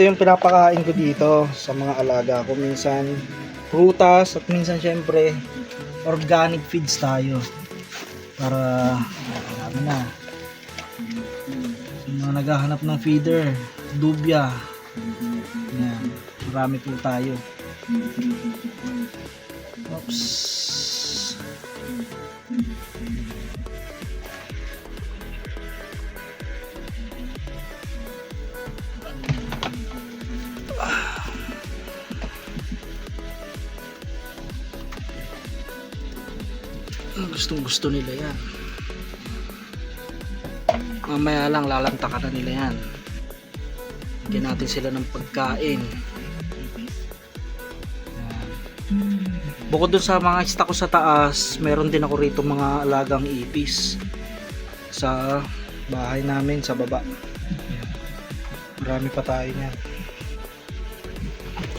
ito yung pinapakain ko dito sa mga alaga ko. Minsan prutas at minsan syempre organic feeds tayo. Para ano na. Sa mga naghahanap ng feeder, dubya. Yan. Marami po tayo. Oops. Gustong gusto nila yan. Mamaya lang lalantakan na nila yan. Bigyan natin sila ng pagkain. Bukod dun sa mga stock ko sa taas meron din ako rito mga alagang ipis. Sa bahay namin sa baba. Marami pa tayo niyan.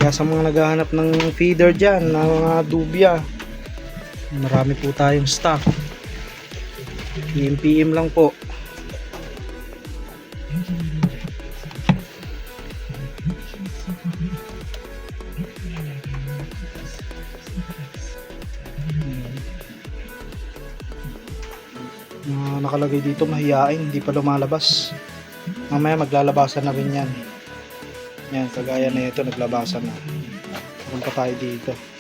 Kaya sa mga naghahanap ng feeder dyan na mga dubya marami po tayong stock. PM PM lang po. Mga nakalagay dito mahiyain hindi pa lumalabas. Mamaya maglalabasan na rin yan. Yan kagaya na ito naglabasan na. Punta tayo dito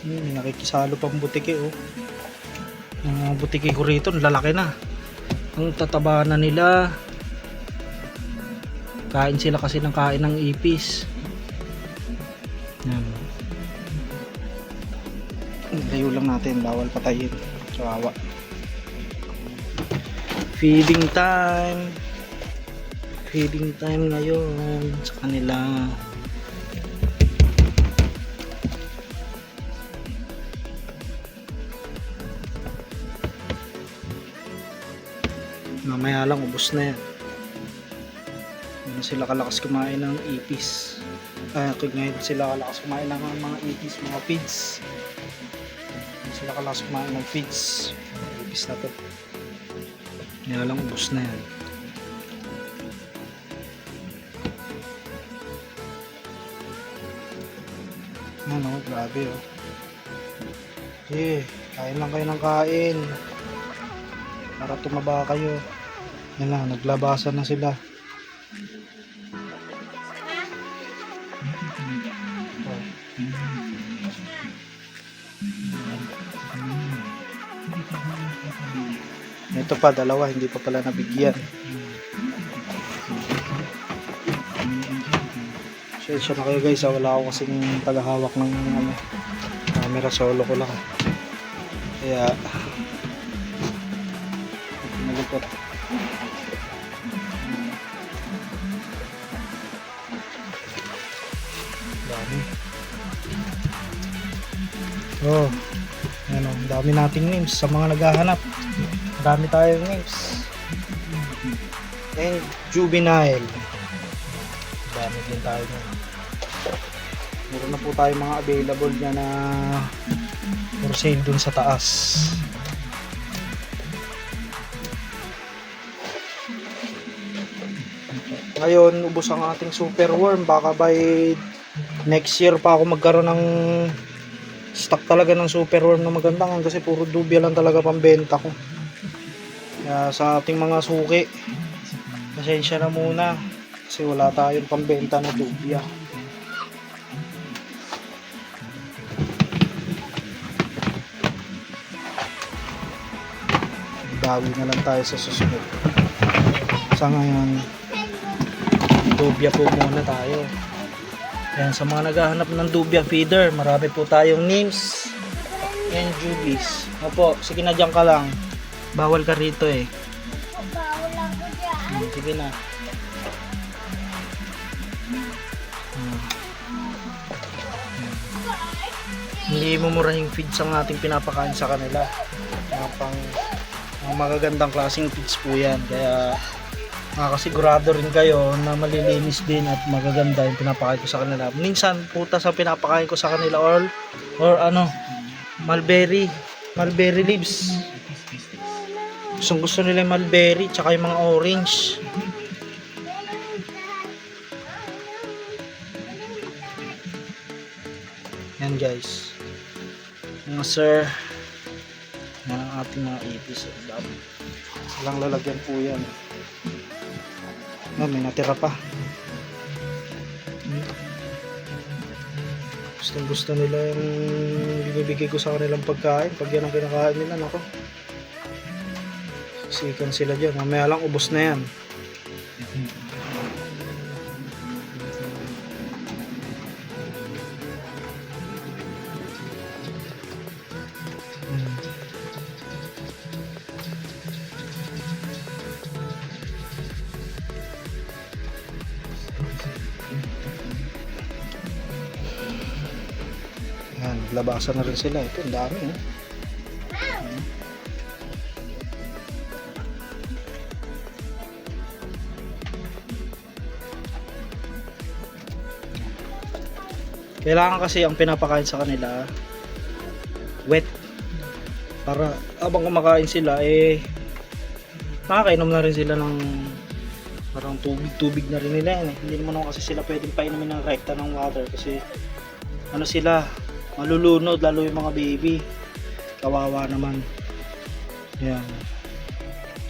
Hmm, may nakikisalo pang butike oh. Mga butike ko rito, lalaki na. Ang tataba na nila. Kain sila kasi ng kain ng ipis. Layo lang natin, bawal patayin. Kawawa. Feeding time. Feeding time ngayon sa kanila. mamaya lang ubos na yan hindi sila kalakas kumain ng ipis ah uh, ngayon sila kalakas kumain ng mga ipis mga hindi sila kalakas kumain ng feeds. Ipis na to. Kaya lang ubos na yan. Ano grabe oh. Eh kain lang kayo ng kain. Para tumaba kayo. Yan lang naglabasan na sila ito pa dalawa hindi pa pala nabigyan Sensya na kayo guys, ah, wala ako kasing tagahawak ng ano, camera solo ko lang. Kaya malupot. Dami. Oh, ano, dami nating names sa mga naghahanap. Dami tayong names. And juvenile. Dami din tayo nun. Meron na po tayo mga available niya na for sale dun sa taas. Ngayon, ubos ang ating super worm. Baka by next year pa ako magkaroon ng stock talaga ng super worm na maganda ngayon kasi puro dubya lang talaga pambenta ko. Sa ating mga suki, pasensya na muna kasi wala tayong pambenta na dubya. Dawi na lang tayo sa susunod. Sa ngayon, dubya po muna tayo. Yan, sa mga naghahanap ng dubya feeder, marami po tayong names and jubies. Opo, sige na dyan ka lang. Bawal ka rito eh. Bawal ako dyan. Hmm, sige na. Hmm. Hindi mo murahing feeds ang ating pinapakain sa kanila. Mga pang mga magagandang klaseng feeds po yan. Kaya Nakakasigurado rin kayo na malilinis din at magaganda yung pinapakain ko sa kanila. Minsan, putas ang pinapakain ko sa kanila or, or ano, mulberry, mulberry leaves. Gusto gusto nila yung mulberry tsaka yung mga orange. Yan guys. Mga sir. Yan ang ating mga ipis. Walang lalagyan po yan. No, may natira pa. Gustong gusto nila yung binibigay ko sa kanilang pagkain. Pag yan ang kinakain nila, nako. Sikan sila dyan. Mamaya lang, ubos na yan. Hmm. Yan, labasan na rin sila. Ito, ang dami. Eh. Kailangan kasi ang pinapakain sa kanila wet. Para habang kumakain sila eh nakakainom na rin sila ng parang tubig-tubig na rin nila yan eh. Hindi naman kasi sila pwedeng painumin ng rekta ng water kasi ano sila malulunod lalo yung mga baby. Kawawa naman. Yan.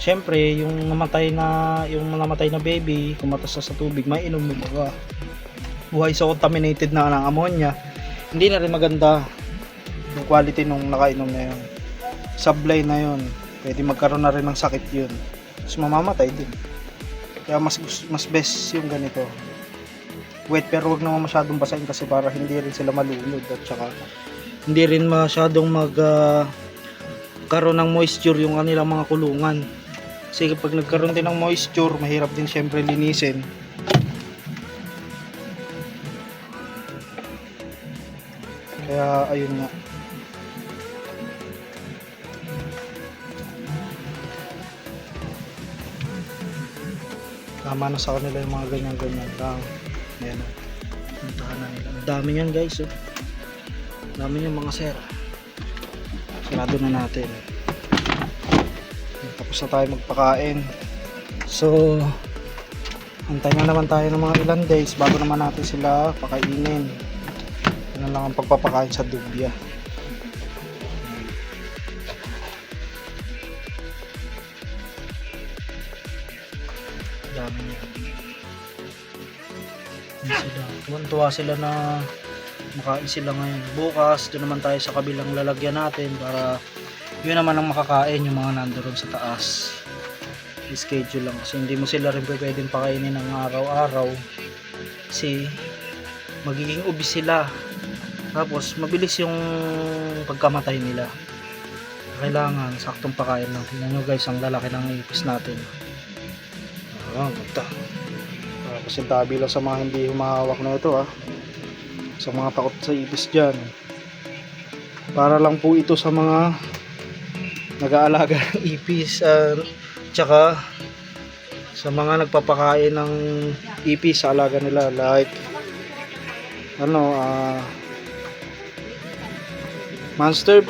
Syempre yung namatay na yung namatay na baby kumatas sa tubig may inom mo ba buhay. Sa contaminated na ng ammonia. Hindi na rin maganda yung quality nung nakainom na yun. Sablay na yun. Pwede magkaroon na rin ng sakit yun. Tapos mamamatay din. Kaya mas mas best yung ganito. Wet pero wag naman masyadong basahin kasi para hindi rin sila malunod at saka hindi rin masyadong mag ah, karoon ng moisture yung kanilang mga kulungan. Kasi kapag nagkaroon din ng moisture mahirap din syempre linisin kaya ayun nga tama na sa kanila yung mga ganyan-ganyan lang Ayan. Puntahan na nila. Ang dami yan guys oh. Ang dami yan mga sir. Sarado na natin. Tapos na tayo magpakain. So, antay na naman tayo ng mga ilang days bago naman natin sila pakainin. Yan lang ang pagpapakain sa dubya. Dami niya. Sila. Tuwan-tuwa sila na makain sila ngayon. Bukas, doon naman tayo sa kabilang lalagyan natin para yun naman ang makakain yung mga nandoon sa taas. I-schedule lang kasi hindi mo sila rin pwedeng pakainin ng araw-araw kasi magiging ubis sila. Tapos mabilis yung pagkamatay nila. Kailangan saktong pakain lang. Tingnan nyo guys, ang lalaki ng ipis natin. Ah, ganda. Uh, pasintabi lang sa mga hindi humahawak na ito ah. Sa mga takot sa ipis dyan. Para lang po ito sa mga nag-aalaga ng ipis. ah, tsaka sa mga nagpapakain ng ipis sa alaga nila. Like, ano, ah, monster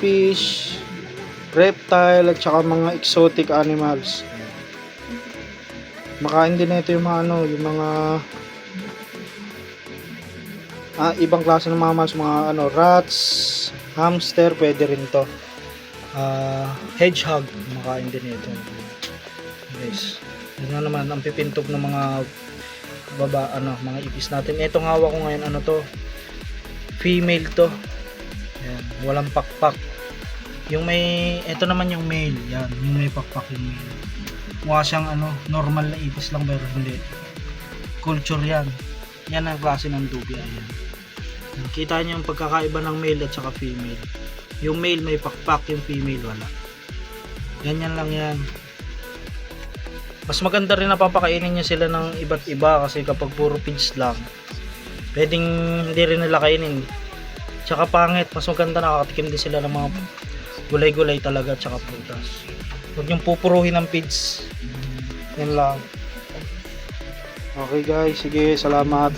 reptile, at tsaka mga exotic animals makain din ito yung mga ano, yung mga ah, ibang klase ng mammals, mga ano, rats, hamster, pwede rin to. Ah, hedgehog, makain din ito. Guys, yun naman ang pipintog ng mga baba, ano, mga ipis natin. Ito nga ko ngayon, ano to, female to. Yan, walang pakpak. Yung may, ito naman yung male, yan, yung may pakpak yung male mukha siyang ano, normal na ipis lang pero hindi. Culture yan. Yan ang klase ng dubia yan. Kita niyo yung pagkakaiba ng male at saka female. Yung male may pakpak, yung female wala. Ganyan lang yan. Mas maganda rin na papakainin niyo sila ng iba't iba kasi kapag puro feeds lang, pwedeng hindi rin nila kainin. Tsaka pangit, mas maganda nakakatikim din sila ng mga gulay-gulay talaga tsaka prutas. Huwag niyong pupuruhin ng feeds. Yan lang. Okay guys, sige, salamat.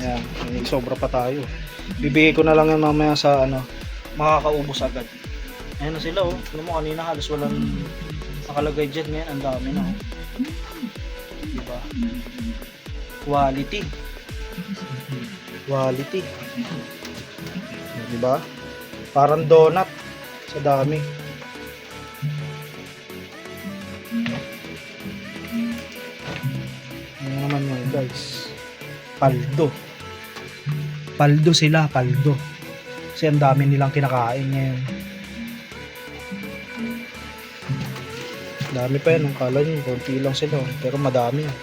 Yan, may sobra pa tayo. Bibigay ko na lang yan mamaya sa ano, makakaubos agad. Ayan na sila oh. Alam mo kanina halos walang nakalagay dyan ngayon. Ang dami na oh. Diba? Quality. Quality. Diba? Parang donut. Sa dami. Ano naman yun guys? Paldo. Paldo sila, paldo. Kasi ang dami nilang kinakain ngayon. Dami pa yan. Ang kala nyo, konti lang sila. oh. Pero madami yan.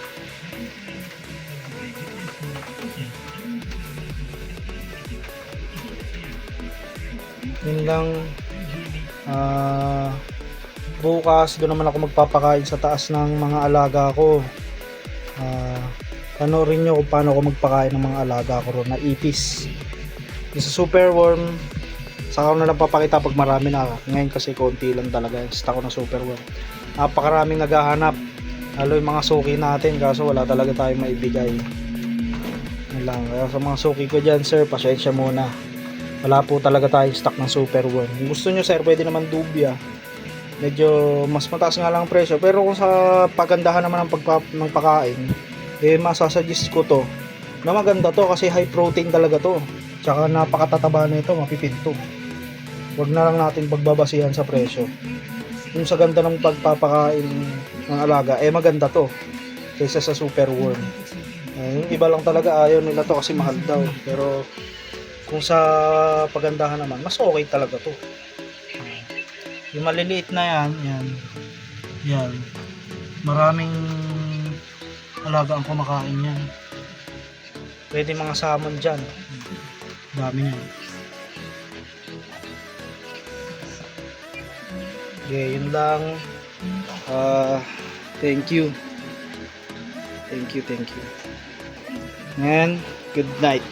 Yun lang. Ah... bukas doon naman ako magpapakain sa taas ng mga alaga ko. Ah... panoorin nyo kung paano ako magpakain ng mga alaga ko ron na ipis. Yung sa super worm, saka ko na lang papakita pag marami na. Ngayon kasi konti lang talaga yung stock ko ng super worm. Napakaraming naghahanap. Lalo yung mga suki natin kaso wala talaga tayong maibigay. Lang. Kaya sa mga suki ko dyan sir, pasensya muna. Wala po talaga tayong stock ng super worm. Gusto nyo sir, pwede naman dubya. Medyo mas mataas nga lang ang presyo. Pero kung sa pagandahan naman ng, pagpa, ng pagkain, eh masasuggest ko to na maganda to kasi high protein talaga to. Tsaka napakatataba na ito, mapipinto. Huwag na lang natin pagbabasihan sa presyo. Yung sa ganda ng pagpapakain ng alaga, eh maganda to kaysa sa super worm. Eh, yung iba lang talaga ayaw nila to kasi mahal daw. Pero kung sa pagandahan naman, mas okay talaga to. Yung maliliit na yan, yan. Yan. Maraming alaga ang kumakain yan. Pwede mga salmon dyan. Dami yan. Okay, yun lang. Ah, thank you. Thank you, thank you. And good night.